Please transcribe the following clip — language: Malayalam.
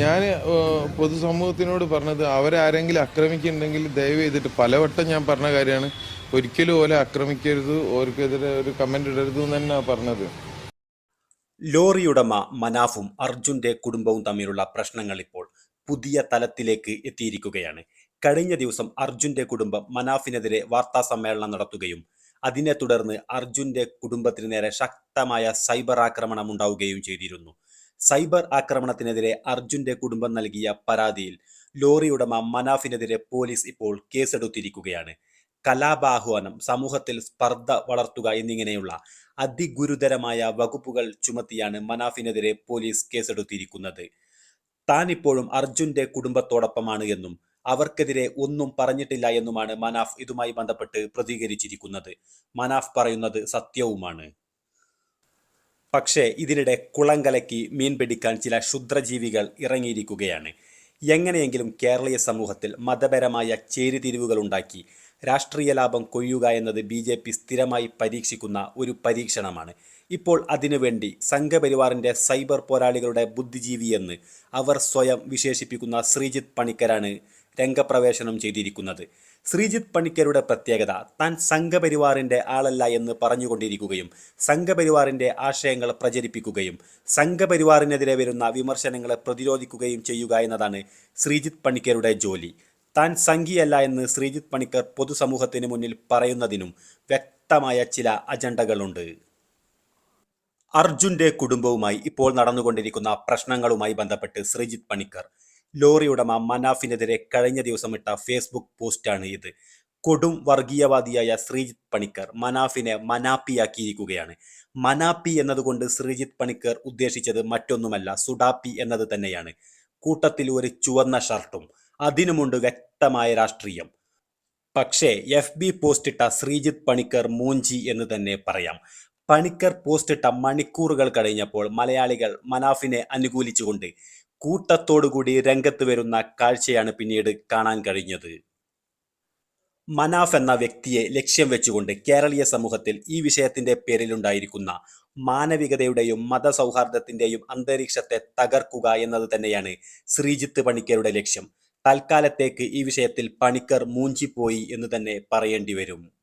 ഞാൻ പൊതുസമൂഹത്തിനോട് പറഞ്ഞത് അവരാരെങ്കിലും ആക്രമിക്കുന്നുണ്ടെങ്കിൽ ദയവ് ചെയ്തിട്ട് പലവട്ടം ഞാൻ പറഞ്ഞ കാര്യമാണ്. ഒരിക്കലും ഓലെ ആക്രമിക്കരുത് ഓർക്കെതിരെ ഒരു കമന്റ് ഇടരുത് എന്ന് തന്നെയാണ് പറഞ്ഞത്. ലോറിയുടമ മനാഫും അർജുന്റെ കുടുംബവും തമ്മിലുള്ള പ്രശ്നങ്ങൾ ഇപ്പോൾ പുതിയ തലത്തിലേക്ക് എത്തിയിരിക്കുകയാണ്. കഴിഞ്ഞ ദിവസം അർജുന്റെ കുടുംബം മനാഫിനെതിരെ വാർത്താ സമ്മേളനം നടത്തുകയും അതിനെ തുടർന്ന് അർജുന്റെ കുടുംബത്തിന് നേരെ ശക്തമായ സൈബർ ആക്രമണം ഉണ്ടാവുകയും ചെയ്തിരുന്നു. സൈബർ ആക്രമണത്തിനെതിരെ അർജുന്റെ കുടുംബം നൽകിയ പരാതിയിൽ ലോറി ഉടമ മനാഫിനെതിരെ പോലീസ് ഇപ്പോൾ കേസെടുത്തിരിക്കുകയാണ്. കലാപാഹ്വാനം സമൂഹത്തിൽ സ്പർദ്ധ വളർത്തുക എന്നിങ്ങനെയുള്ള അതിഗുരുതരമായ വകുപ്പുകൾ ചുമത്തിയാണ് മനാഫിനെതിരെ പോലീസ് കേസെടുത്തിരിക്കുന്നത്. താൻ ഇപ്പോഴും അർജുന്റെ കുടുംബത്തോടൊപ്പമാണ് എന്നും അവർക്കെതിരെ ഒന്നും പറഞ്ഞിട്ടില്ല എന്നുമാണ് മനാഫ് ഇതുമായി ബന്ധപ്പെട്ട് പ്രതികരിച്ചിരിക്കുന്നത്. മനാഫ് പറയുന്നത് സത്യവുമാണ്. പക്ഷേ ഇതിനിടെ കുളം കലക്കി മീൻ പിടിക്കാൻ ചില ക്ഷുദ്രജീവികൾ ഇറങ്ങിയിരിക്കുകയാണ്. എങ്ങനെയെങ്കിലും കേരളീയ സമൂഹത്തിൽ മതപരമായ ചേരിതിരിവുകൾ ഉണ്ടാക്കി രാഷ്ട്രീയ ലാഭം കൊയ്യുക എന്നത് ബി ജെ പി സ്ഥിരമായി പരീക്ഷിക്കുന്ന ഒരു പരീക്ഷണമാണ്. ഇപ്പോൾ അതിനുവേണ്ടി സംഘപരിവാറിന്റെ സൈബർ പോരാളികളുടെ ബുദ്ധിജീവിയെന്ന് അവർ സ്വയം വിശേഷിപ്പിക്കുന്ന ശ്രീജിത്ത് പണിക്കരാണ് രംഗപ്രവേശനം ചെയ്തിരിക്കുന്നത്. ശ്രീജിത്ത് പണിക്കരുടെ പ്രത്യേകത താൻ സംഘപരിവാറിന്റെ ആളല്ല എന്ന് പറഞ്ഞുകൊണ്ടിരിക്കുകയും സംഘപരിവാറിന്റെ ആശയങ്ങൾ പ്രചരിപ്പിക്കുകയും സംഘപരിവാറിനെതിരെ വരുന്ന വിമർശനങ്ങളെ പ്രതിരോധിക്കുകയും ചെയ്യുക എന്നതാണ് ശ്രീജിത്ത് പണിക്കരുടെ ജോലി. താൻ സംഘിയല്ല എന്ന് ശ്രീജിത്ത് പണിക്കർ പൊതുസമൂഹത്തിന് മുന്നിൽ പറയുന്നതിനും വ്യക്തമായ ചില അജണ്ടകളുണ്ട്. അർജുന്റെ കുടുംബവുമായി ഇപ്പോൾ നടന്നുകൊണ്ടിരിക്കുന്ന പ്രശ്നങ്ങളുമായി ബന്ധപ്പെട്ട് ശ്രീജിത്ത് പണിക്കർ ലോറി ഉടമ മനാഫിനെതിരെ കഴിഞ്ഞ ദിവസം ഇട്ട ഫേസ്ബുക്ക് പോസ്റ്റാണ് ഇത്. കൊടും വർഗീയവാദിയായ ശ്രീജിത്ത് പണിക്കർ മനാഫിനെ മനാപ്പിയാക്കിയിരിക്കുകയാണ്. മനാപ്പി എന്നതുകൊണ്ട് ശ്രീജിത്ത് പണിക്കർ ഉദ്ദേശിച്ചത് മറ്റൊന്നുമല്ല സുഡാപ്പി എന്നത് തന്നെയാണ്. കൂട്ടത്തിൽ ഒരു ചുവന്ന ഷർട്ടും അതിനുമുണ്ട് വ്യക്തമായ രാഷ്ട്രീയം. പക്ഷേ എഫ് ബി പോസ്റ്റിട്ട ശ്രീജിത്ത് പണിക്കർ മൂഞ്ചി എന്ന് തന്നെ പറയാം. പണിക്കർ പോസ്റ്റിട്ട മണിക്കൂറുകൾ കഴിഞ്ഞപ്പോൾ മലയാളികൾ മനാഫിനെ അനുകൂലിച്ചുകൊണ്ട് കൂട്ടത്തോടുകൂടി രംഗത്ത് വരുന്ന കാഴ്ചയാണ് പിന്നീട് കാണാൻ കഴിഞ്ഞത്. മനാഫ് എന്ന വ്യക്തിയെ ലക്ഷ്യം വെച്ചുകൊണ്ട് കേരളീയ സമൂഹത്തിൽ ഈ വിഷയത്തിന്റെ പേരിലുണ്ടായിരിക്കുന്ന മാനവികതയുടെയും മതസൗഹാർദ്ദത്തിന്റെയും അന്തരീക്ഷത്തെ തകർക്കുക എന്നത് തന്നെയാണ് ശ്രീജിത്ത് പണിക്കരുടെ ലക്ഷ്യം. തൽക്കാലത്തേക്ക് ഈ വിഷയത്തിൽ പണിക്കർ മൂഞ്ചിപ്പോയി എന്ന് തന്നെ പറയേണ്ടി വരും.